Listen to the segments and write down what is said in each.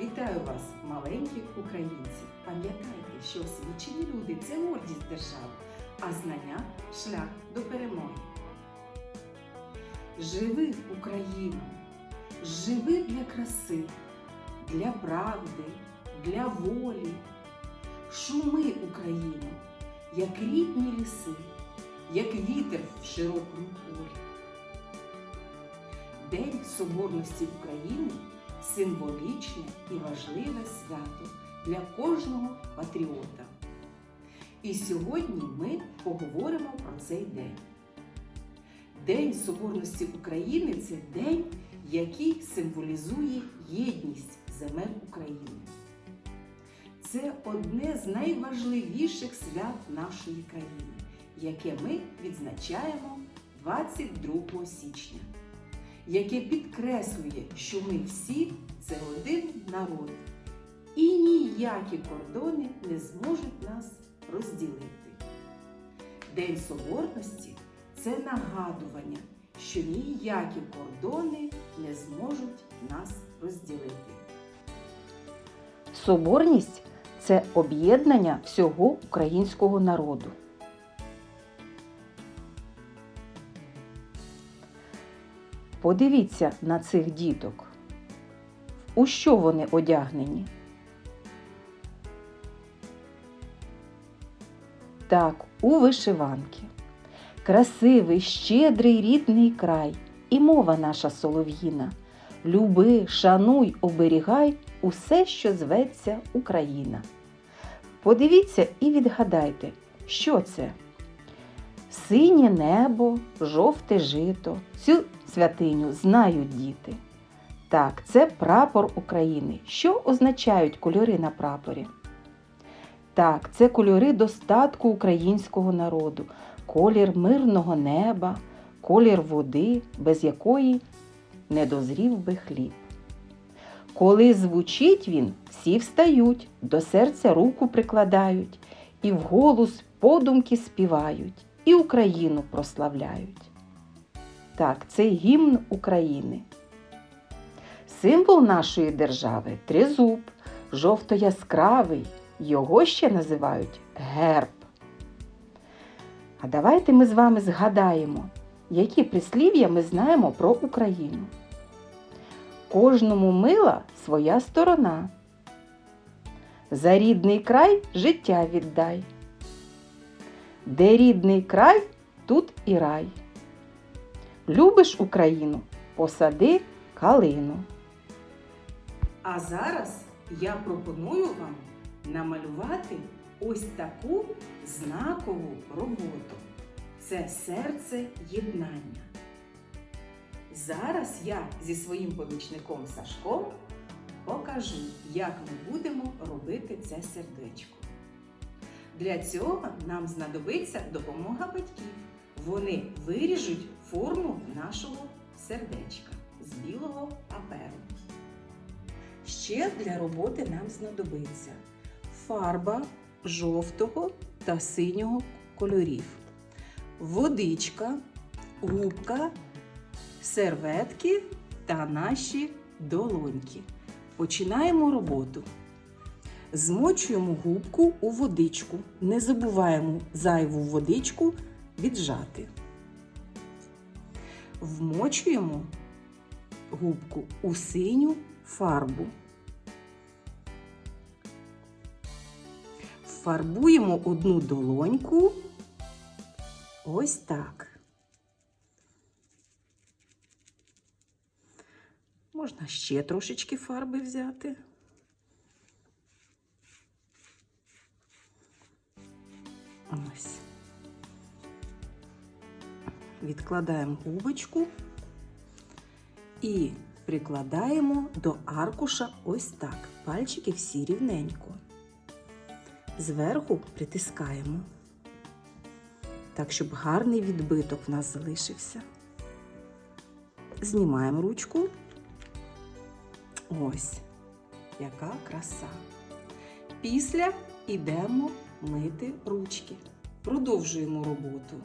Вітаю вас, маленькі українці! Пам'ятайте, що освічені люди це гордість держави, а знання шлях до перемоги. Живи Україну! Живи для краси, для правди, для волі. Шуми Україну, як рідні ліси, як вітер в широкому полі. День Соборності України символічне і важливе свято для кожного патріота. І сьогодні ми поговоримо про цей день. День Соборності України це день, який символізує єдність земель України. Це одне з найважливіших свят нашої країни, яке ми відзначаємо 22 січня, яке підкреслює, що ми всі це один народ, і ніякі кордони не зможуть нас розділити. День Соборності це нагадування, що ніякі кордони не зможуть нас розділити. Соборність це об'єднання всього українського народу. Подивіться на цих діток. У що вони одягнені? Так, у вишиванки. Красивий, щедрий рідний край і мова наша солов'їна. Люби, шануй, оберігай усе, що зветься Україна. Подивіться і відгадайте, що це? Синє небо, жовте жито. Цю святиню знають діти. Так, це прапор України. Що означають кольори на прапорі? Так, це кольори достатку українського народу, колір мирного неба, колір води, без якої не дозрів би хліб. Коли звучить він, всі встають, до серця руку прикладають, і вголос подумки співають, і Україну прославляють. Так, це гімн України. Символ нашої держави тризуб, жовто-яскравий, його ще називають герб. А давайте ми з вами згадаємо, які прислів'я ми знаємо про Україну. Кожному мила своя сторона. За рідний край життя віддай. Де рідний край, тут і рай. Любиш Україну, посади калину. А зараз я пропоную вам намалювати ось таку знакову роботу. Це серце єднання. Зараз я зі своїм помічником Сашком покажу, як ми будемо робити це сердечко. Для цього нам знадобиться допомога батьків. Вони виріжуть форму нашого сердечка з білого паперу. Ще для роботи нам знадобиться фарба жовтого та синього кольорів, водичка, губка, серветки та наші долоньки. Починаємо роботу. Змочуємо губку у водичку. Не забуваємо зайву водичку віджати. Вмочуємо губку у синю фарбу. Фарбуємо одну долоньку ось так. Можна ще трошечки фарби взяти. Відкладаємо губочку і прикладаємо до аркуша ось так. Пальчики всі рівненько. Зверху притискаємо, так, щоб гарний відбиток в нас залишився. Знімаємо ручку. Ось, яка краса. Після йдемо мити ручки. Продовжуємо роботу.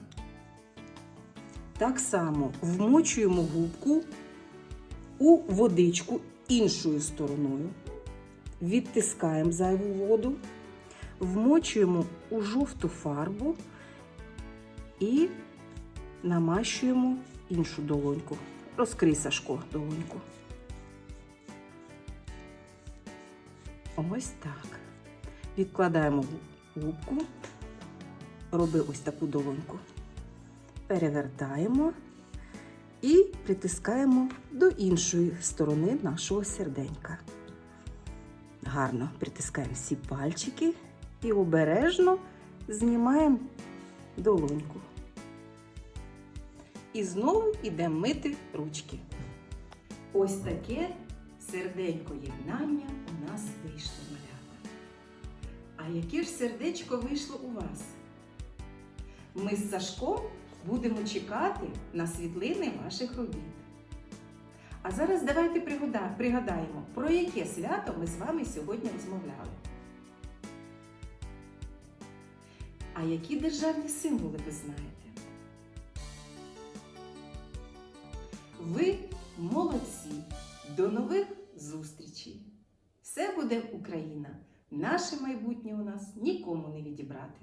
Так само вмочуємо губку у водичку іншою стороною. відтискаємо зайву воду, вмочуємо у жовту фарбу і намащуємо іншу долоньку. Розкрий Сашко долоньку. Ось так. Відкладаємо губку, роби ось таку долоньку. Перевертаємо і притискаємо до іншої сторони нашого серденька. Гарно притискаємо всі пальчики і обережно знімаємо долоньку. І знову йдемо мити ручки. Ось таке серденько єднання у нас вийшло малята. А яке ж сердечко вийшло у вас? Ми з Сашком будемо чекати на світлини ваших робіт. А зараз давайте пригадаємо, про яке свято ми з вами сьогодні розмовляли. А які державні символи ви знаєте? Ви молодці! До нових зустрічей! Все буде Україна! Наше майбутнє у нас нікому не відібрати.